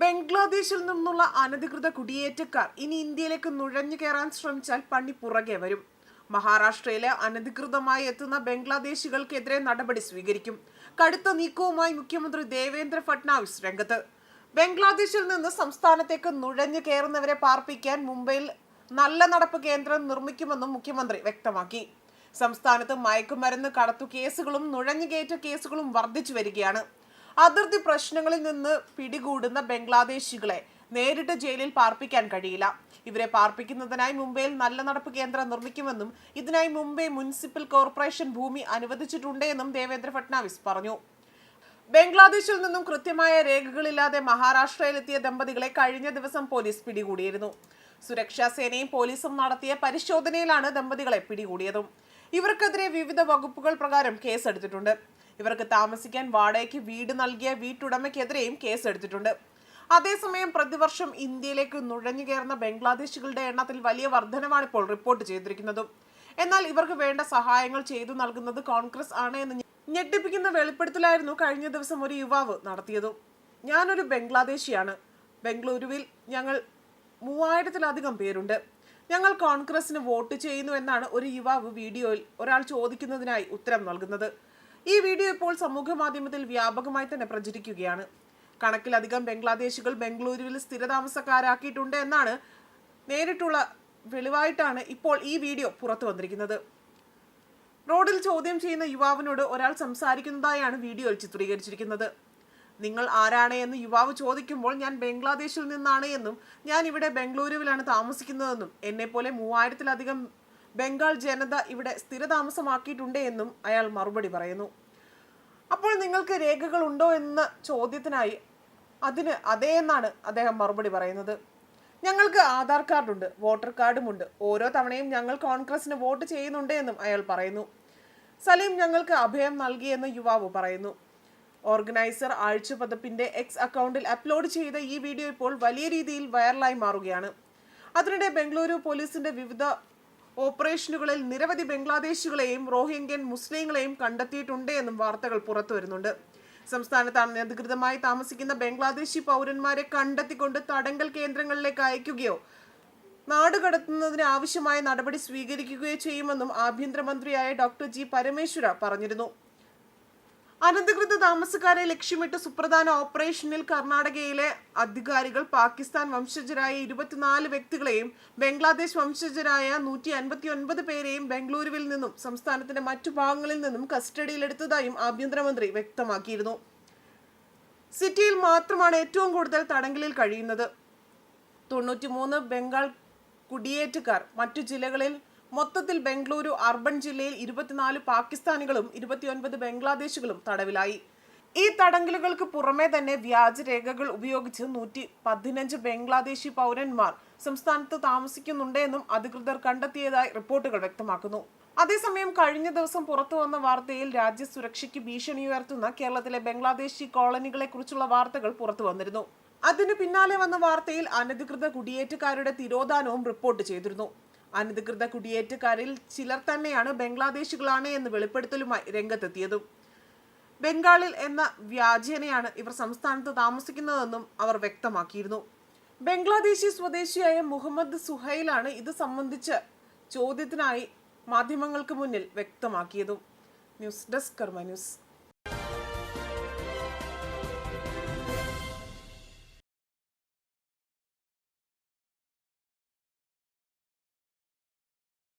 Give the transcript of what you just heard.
ബംഗ്ലാദേശിൽ നിന്നുള്ള അനധികൃത കുടിയേറ്റക്കാർ ഇനി ഇന്ത്യയിലേക്ക് നുഴഞ്ഞു കയറാൻ ശ്രമിച്ചാൽ പണി പുറകെ വരും. മഹാരാഷ്ട്രയിലെ അനധികൃതമായി എത്തുന്ന ബംഗ്ലാദേശികൾക്കെതിരെ നടപടി സ്വീകരിക്കും. കടുത്ത നീക്കവുമായി മുഖ്യമന്ത്രി ദേവേന്ദ്ര ഫട്നാവിസ് രംഗത്ത്. ബംഗ്ലാദേശിൽ നിന്ന് സംസ്ഥാനത്തേക്ക് നുഴഞ്ഞു കയറുന്നവരെ പാർപ്പിക്കാൻ മുംബൈയിൽ നല്ല നടപ്പ് കേന്ദ്രം നിർമ്മിക്കുമെന്നും മുഖ്യമന്ത്രി വ്യക്തമാക്കി. സംസ്ഥാനത്ത് മയക്കുമരുന്ന് കടത്തു കേസുകളും നുഴഞ്ഞുകയറ്റ കേസുകളും വർദ്ധിച്ചു വരികയാണ്. അതിർത്തി പ്രശ്നങ്ങളിൽ നിന്ന് പിടികൂടുന്ന ബംഗ്ലാദേശികളെ നേരിട്ട് ജയിലിൽ പാർപ്പിക്കാൻ കഴിയില്ല. ഇവരെ പാർപ്പിക്കുന്നതിനായി മുംബൈയിൽ നല്ല നടപ്പ് കേന്ദ്രം നിർമ്മിക്കുമെന്നും ഇതിനായി മുംബൈ മുനിസിപ്പൽ കോർപ്പറേഷൻ ഭൂമി അനുവദിച്ചിട്ടുണ്ട് എന്നും ദേവേന്ദ്ര ഫട്നാവിസ് പറഞ്ഞു. ബംഗ്ലാദേശിൽ നിന്നും കൃത്യമായ രേഖകളില്ലാതെ മഹാരാഷ്ട്രയിലെത്തിയ ദമ്പതികളെ കഴിഞ്ഞ ദിവസം പോലീസ് പിടികൂടിയിരുന്നു. സുരക്ഷാ സേനയും പോലീസും നടത്തിയ പരിശോധനയിലാണ് ദമ്പതികളെ പിടികൂടിയതും. ഇവർക്കെതിരെ വിവിധ വകുപ്പുകൾ പ്രകാരം കേസെടുത്തിട്ടുണ്ട്. ഇവർക്ക് താമസിക്കാൻ വാടകയ്ക്ക് വീട് നൽകിയ വീട്ടുടമയ്ക്കെതിരെയും കേസെടുത്തിട്ടുണ്ട്. അതേസമയം പ്രതിവർഷം ഇന്ത്യയിലേക്ക് നുഴഞ്ഞു കയറുന്ന ബംഗ്ലാദേശികളുടെ എണ്ണത്തിൽ വലിയ വർധനമാണ് ഇപ്പോൾ റിപ്പോർട്ട് ചെയ്തിരിക്കുന്നത്. എന്നാൽ ഇവർക്ക് വേണ്ട സഹായങ്ങൾ ചെയ്തു നൽകുന്നത് കോൺഗ്രസ് ആണ് എന്ന് ഞെട്ടിപ്പിക്കുന്ന വെളിപ്പെടുത്തലായിരുന്നു കഴിഞ്ഞ ദിവസം ഒരു യുവാവ് നടത്തിയത്. ഞാനൊരു ബംഗ്ലാദേശിയാണ്. ബംഗളൂരുവിൽ ഞങ്ങൾ മൂവായിരത്തിലധികം പേരുണ്ട്. ഞങ്ങൾ കോൺഗ്രസിന് വോട്ട് ചെയ്യുന്നു എന്നാണ് ഒരു യുവാവ് വീഡിയോയിൽ ഒരാൾ ചോദിക്കുന്നതിനായി ഉത്തരം നൽകുന്നത്. ഈ വീഡിയോ ഇപ്പോൾ സമൂഹ മാധ്യമത്തിൽ വ്യാപകമായി തന്നെ പ്രചരിക്കുകയാണ്. കണക്കിലധികം ബംഗ്ലാദേശികൾ ബംഗളൂരുവിൽ സ്ഥിരതാമസക്കാരാക്കിയിട്ടുണ്ട് എന്നാണ് നേരിട്ടുള്ള വെളിവായിട്ടാണ് ഇപ്പോൾ ഈ വീഡിയോ പുറത്തു വന്നിരിക്കുന്നത്. റോഡിൽ ചോദ്യം ചെയ്യുന്ന യുവാവിനോട് ഒരാൾ സംസാരിക്കുന്നതായാണ് വീഡിയോയിൽ ചിത്രീകരിച്ചിരിക്കുന്നത്. നിങ്ങൾ ആരാണ് എന്ന് യുവാവ് ചോദിക്കുമ്പോൾ ഞാൻ ബംഗ്ലാദേശിൽ നിന്നാണ് എന്നും ഞാൻ ഇവിടെ ബംഗളൂരുവിലാണ് താമസിക്കുന്നതെന്നും എന്നെപ്പോലെ മൂവായിരത്തിലധികം ബംഗാൾ ജനത ഇവിടെ സ്ഥിരതാമസമാക്കിയിട്ടുണ്ട് എന്നും അയാൾ മറുപടി പറയുന്നു. അപ്പോൾ നിങ്ങൾക്ക് രേഖകൾ ഉണ്ടോ എന്ന ചോദ്യത്തിനായി അതിന് അതേ എന്നാണ് അദ്ദേഹം മറുപടി പറയുന്നത്. ഞങ്ങൾക്ക് ആധാർ കാർഡുണ്ട് വോട്ടർ കാർഡുമുണ്ട്. ഓരോ തവണയും ഞങ്ങൾ കോൺഗ്രസിന് വോട്ട് ചെയ്യുന്നുണ്ട് എന്നും അയാൾ പറയുന്നു. സലീം ഞങ്ങൾക്ക് അഭയം നൽകിയെന്ന് യുവാവ് പറയുന്നു. ഓർഗനൈസർ ആഴ്ച പതിപ്പിന്റെ എക്സ് അക്കൗണ്ടിൽ അപ്ലോഡ് ചെയ്ത ഈ വീഡിയോ ഇപ്പോൾ വലിയ രീതിയിൽ വൈറലായി മാറുകയാണ്. അതിനിടെ ബംഗളൂരു പോലീസിന്റെ വിവിധ ഓപ്പറേഷനുകളിൽ നിരവധി ബംഗ്ലാദേശികളെയും റോഹിംഗ്യൻ മുസ്ലിങ്ങളെയും കണ്ടെത്തിയിട്ടുണ്ട് എന്നും വാർത്തകൾ പുറത്തു വരുന്നുണ്ട്. സംസ്ഥാനത്ത് അനധികൃതമായി താമസിക്കുന്ന ബംഗ്ലാദേശി പൗരന്മാരെ കണ്ടെത്തിക്കൊണ്ട് തടങ്കൽ കേന്ദ്രങ്ങളിലേക്ക് അയക്കുകയോ നാട് കടത്തുന്നതിന് ആവശ്യമായ നടപടി സ്വീകരിക്കുകയോ ചെയ്യുമെന്നും ആഭ്യന്തരമന്ത്രിയായ ഡോക്ടർ ജി പരമേശ്വര പറഞ്ഞിരുന്നു. അനധികൃത താമസക്കാരെ ലക്ഷ്യമിട്ട് സുപ്രധാന ഓപ്പറേഷനിൽ കർണാടകയിലെ അധികാരികൾ പാകിസ്ഥാൻ വംശജരായ ഇരുപത്തിനാല് വ്യക്തികളെയും ബംഗ്ലാദേശ് വംശജരായ നൂറ്റി അൻപത്തി ഒൻപത് പേരെയും ബംഗളൂരുവിൽ നിന്നും സംസ്ഥാനത്തിന്റെ മറ്റു ഭാഗങ്ങളിൽ നിന്നും കസ്റ്റഡിയിലെടുത്തതായും ആഭ്യന്തരമന്ത്രി വ്യക്തമാക്കിയിരുന്നു. സിറ്റിയിൽ മാത്രമാണ് ഏറ്റവും കൂടുതൽ തടങ്കലിൽ കഴിയുന്നത്. തൊണ്ണൂറ്റിമൂന്ന് ബംഗാൾ കുടിയേറ്റക്കാർ മറ്റു ജില്ലകളിൽ മൊത്തത്തിൽ ബംഗളൂരു അർബൻ ജില്ലയിൽ ഇരുപത്തിനാല് പാകിസ്ഥാനികളും ഇരുപത്തിയൊൻപത് ബംഗ്ലാദേശികളും തടവിലായി. ഈ തടങ്കലുകൾക്ക് പുറമെ തന്നെ വ്യാജരേഖകൾ ഉപയോഗിച്ച് നൂറ്റി പതിനഞ്ച് ബംഗ്ലാദേശി പൗരന്മാർ സംസ്ഥാനത്ത് താമസിക്കുന്നുണ്ടെന്നും അധികൃതർ കണ്ടെത്തിയതായി റിപ്പോർട്ടുകൾ വ്യക്തമാക്കുന്നു. അതേസമയം കഴിഞ്ഞ ദിവസം പുറത്തു വന്ന വാർത്തയിൽ രാജ്യസുരക്ഷയ്ക്ക് ഭീഷണി ഉയർത്തുന്ന കേരളത്തിലെ ബംഗ്ലാദേശി കോളനികളെ കുറിച്ചുള്ള വാർത്തകൾ പുറത്തു വന്നിരുന്നു. അതിന് പിന്നാലെ വന്ന വാർത്തയിൽ അനധികൃത കുടിയേറ്റക്കാരുടെ തിരോധാനവും റിപ്പോർട്ട് ചെയ്തിരുന്നു. അനധികൃത കുടിയേറ്റക്കാരിൽ ചിലർ തന്നെയാണ് ബംഗ്ലാദേശികളാണ് എന്ന് വെളിപ്പെടുത്തലുമായി രംഗത്തെത്തിയതും. ബംഗാളിൽ എന്ന വ്യാജേനയാണ് ഇവർ സംസ്ഥാനത്ത് താമസിക്കുന്നതെന്നും അവർ വ്യക്തമാക്കിയിരുന്നു. ബംഗ്ലാദേശി സ്വദേശിയായ മുഹമ്മദ് സുഹൈലാണ് ഇത് സംബന്ധിച്ച് ചോദ്യത്തിനായി മാധ്യമങ്ങൾക്ക് മുന്നിൽ വ്യക്തമാക്കിയതും. News desk Karma news.